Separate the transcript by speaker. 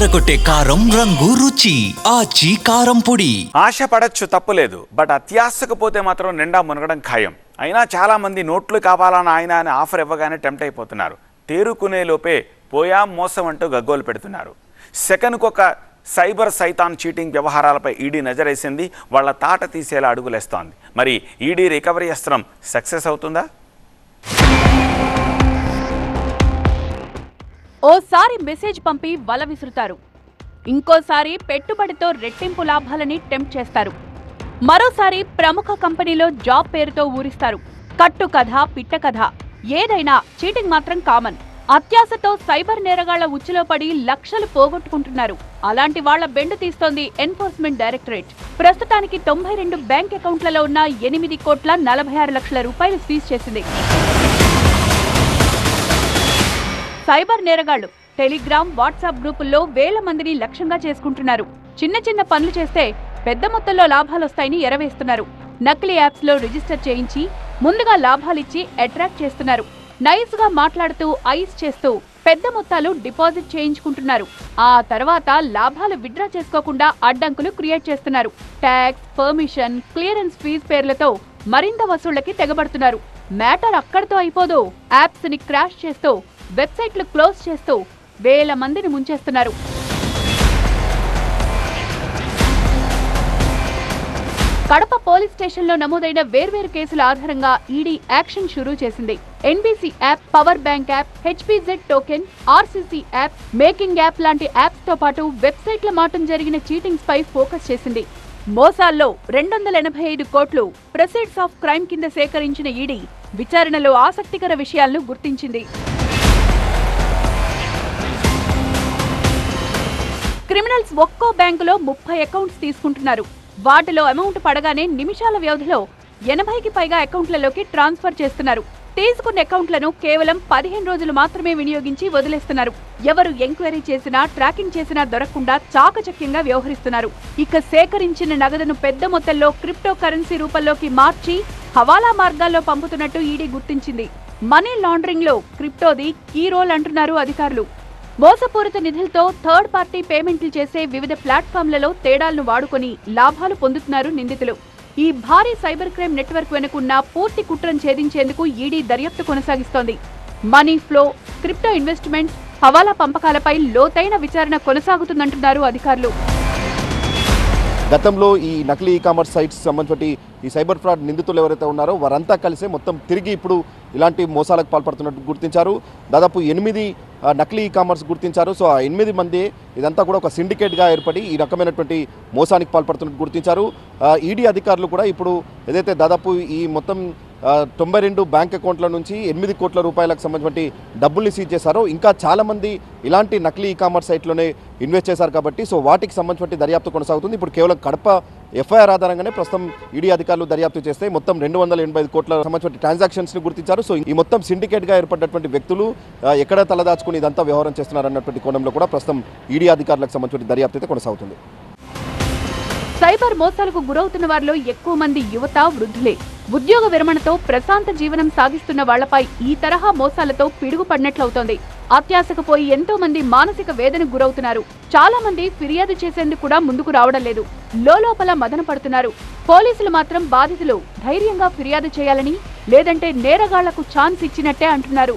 Speaker 1: ఎర్రగొట్టే కారం రంగు రుచి ఆచి కారం పొడి.
Speaker 2: ఆశ పడచ్చు తప్పులేదు. బట్ అత్యాశకు పోతే మాత్రం నిండా మునగడం ఖాయం. అయినా చాలా మంది నోట్లు కావాలని ఆయన అని ఆఫర్ ఇవ్వగానే టెంప్ట్ అయిపోతున్నారు. తేరుకునే లోపే పోయా మోసం అంటూ గగ్గోలు పెడుతున్నారు. సెకండ్కు ఒక సైబర్ సైతాన్ చీటింగ్ వ్యవహారాలపై ఈడీ నజరేసింది వాళ్ళ తాట తీసేలా అడుగులేస్తోంది. మరి ఈడీ రికవరీ అస్త్రం సక్సెస్ అవుతుందా?
Speaker 3: ఓసారి మెసేజ్ పంపి వల విసురుతారు. ఇంకోసారి పెట్టుబడితో రెట్టింపు లాభాలని టెంప్ట్ చేస్తారు. మరోసారి ప్రముఖ కంపెనీలో జాబ్ పేరుతో ఊరిస్తారు. కట్టు కథ పిట్ట కథ ఏదైనా చీటింగ్ మాత్రం కామన్. అత్యాశతో సైబర్ నేరగాళ్ళ ఉచ్చులో పడి లక్షలు పోగొట్టుకుంటున్నారు. అలాంటి వాళ్ళ బెండు తీస్తోంది ఎన్ఫోర్స్మెంట్ డైరెక్టరేట్. ప్రస్తుతానికి తొంభై రెండు బ్యాంక్ అకౌంట్లలో ఉన్న ఎనిమిది కోట్ల నలభై ఆరు లక్షల రూపాయలు సీజ్ చేసింది. సైబర్ నేరగాళ్ళు టెలిగ్రామ్ వాట్సాప్ గ్రూపుల్లో వేల మందిని లక్ష్యంగా చేసుకుంటున్నారు. చిన్న చిన్న పనులు చేస్తే పెద్ద మొత్తంలో లాభాలొస్తాయని ఎరవేస్తున్నారు. నకిలీ యాప్స్లో రిజిస్టర్ చేయించి ముందుగా లాభాలిచ్చి అట్రాక్ట్ చేస్తున్నారు. నైస్గా మాట్లాడుతూ ఐస్ చేస్తూ పెద్ద మొత్తాలు డిపాజిట్ చేయించుకుంటున్నారు. ఆ తర్వాత లాభాలు విత్డ్రా చేసుకోకుండా అడ్డంకులు క్రియేట్ చేస్తున్నారు. ట్యాక్స్ పర్మిషన్ క్లియరెన్స్ ఫీజ్ పేర్లతో మరింత వసూళ్ళకి తెగబడుతున్నారు. మ్యాటర్ అక్కడితో అయిపోదు. యాప్స్ని క్రాష్ చేస్తూ వెబ్సైట్లు క్లోజ్ చేస్తూ వేల మందిని ముంచేస్తున్నారు. కడప పోలీస్ స్టేషన్లో నమోదైన వేర్వేరు కేసుల ఆధారంగా ఈడీ యాక్షన్ షురూ చేసింది. NBC app power bank app HPZ token RCC app making app లాంటి యాప్స్తో పాటు వెబ్సైట్ల మాటం జరిగిన చీటింగ్స్ పై ఫోకస్ చేసింది. మోసాల్లో రెండు వందల ఎనభై ఐదు కోట్లు ప్రొసీడ్స్ ఆఫ్ క్రైమ్ కింద సేకరించిన ఈడీ విచారణలో ఆసక్తికర విషయాలను గుర్తించింది. క్రిమినల్స్ ఒక్కో బ్యాంకులో ముప్పై అకౌంట్స్ తీసుకుంటున్నారు. వాటిలో అమౌంట్ పడగానే నిమిషాల వ్యవధిలో ఎనభైకి పైగా అకౌంట్లలోకి ట్రాన్స్ఫర్ చేస్తున్నారు. తీసుకున్న అకౌంట్లను కేవలం పదిహేను రోజులు మాత్రమే వినియోగించి వదిలేస్తున్నారు. ఎవరు ఎంక్వైరీ చేసినా ట్రాకింగ్ చేసినా దొరకకుండా చాకచక్యంగా వ్యవహరిస్తున్నారు. ఇక సేకరించిన నగదును పెద్ద మొత్తంలో క్రిప్టో కరెన్సీ రూపంలోకి మార్చి హవాలా మార్గాల్లో పంపుతున్నట్టు ఈడీ గుర్తించింది. మనీ లాండరింగ్లో క్రిప్టోది కీ రోల్ అంటున్నారు అధికారులు. మోసపూరిత నిధులతో థర్డ్ పార్టీ పేమెంట్లు చేసే వివిధ ప్లాట్ఫామ్లలో తేడాలను వాడుకొని లాభాలు పొందుతున్నారు నిందితులు. ఈ భారీ సైబర్ క్రైమ్ నెట్వర్క్ వెనుకున్న పూర్తి కుట్రను ఛేదించేందుకు ఈడీ దర్యాప్తు కొనసాగిస్తోంది. మనీ ఫ్లో క్రిప్టో ఇన్వెస్ట్మెంట్ హవాలా పంపకాలపై లోతైన విచారణ కొనసాగుతుందంటున్నారు అధికారులు.
Speaker 4: గతంలో ఈ నకిలీ ఈ కామర్స్ సైట్స్ సంబంధించి ఈ సైబర్ ఫ్రాడ్ నిందితులు ఎవరైతే ఉన్నారో వారంతా కలిసి మొత్తం తిరిగి ఇప్పుడు ఇలాంటి మోసాలకు పాల్పడుతున్నట్టు గుర్తించారు. దాదాపు ఎనిమిది నకిలీ ఈ కామర్స్ గుర్తించారు. సో ఆ ఎనిమిది మంది ఇదంతా కూడా ఒక సిండికేట్గా ఏర్పడి ఈ రకమైనటువంటి మోసానికి పాల్పడుతున్నట్టు గుర్తించారు. ఈడీ అధికారులు కూడా ఇప్పుడు ఏదైతే దాదాపు ఈ మొత్తం తొంభై రెండు బ్యాంక్ అకౌంట్ల నుంచి ఎనిమిది కోట్ల రూపాయలకు సంబంధించి డబ్బుల్ని సీజ్ చేశారు. ఇంకా చాలామంది ఇలాంటి నకిలీ ఈ కామర్స్ సైట్లోనే ఇన్వెస్ట్ చేశారు కాబట్టి సో వాటికి సంబంధించి దర్యాప్తు కొనసాగుతుంది. ఇప్పుడు కేవలం కడప ఎఫ్ఐఆర్ ఆధారంగానే ప్రస్తుతం ఈడీ అధికారులు దర్యాప్తు చేస్తే మొత్తం రెండు వందల ఎనభై ఐదు కోట్ల సంబంధించిన ట్రాన్సాక్షన్స్ని గుర్తించారు. సో ఈ మొత్తం సిండికేట్గా ఏర్పడినటువంటి వ్యక్తులు ఎక్కడ తలదాచుకుని ఇదంతా వ్యవహారం చేస్తున్నారన్నటువంటి కోణంలో కూడా ప్రస్తుతం ఈడీ అధికారులకు సంబంధించిన దర్యాప్తు అయితే కొనసాగుతుంది.
Speaker 3: సైబర్ మోసాలకు గురవుతున్న వారిలో ఎక్కువ మంది యువత వృద్ధులే. ఉద్యోగ విరమణతో ప్రశాంత జీవనం సాగిస్తున్న వాళ్ళపై ఈ తరహా మోసాలతో పిడుగుపడినట్లవుతోంది. అత్యాశకు పోయి ఎంతో మంది మానసిక వేదనకు గురవుతున్నారు. చాలా మంది ఫిర్యాదు చేసేందుకు కూడా ముందుకు రావడం లేదు. లోపల మదన పడుతున్నారు. పోలీసులు మాత్రం బాధితులు ధైర్యంగా ఫిర్యాదు చేయాలని లేదంటే నేరగాళ్ళకు ఛాన్స్ ఇచ్చినట్టే అంటున్నారు.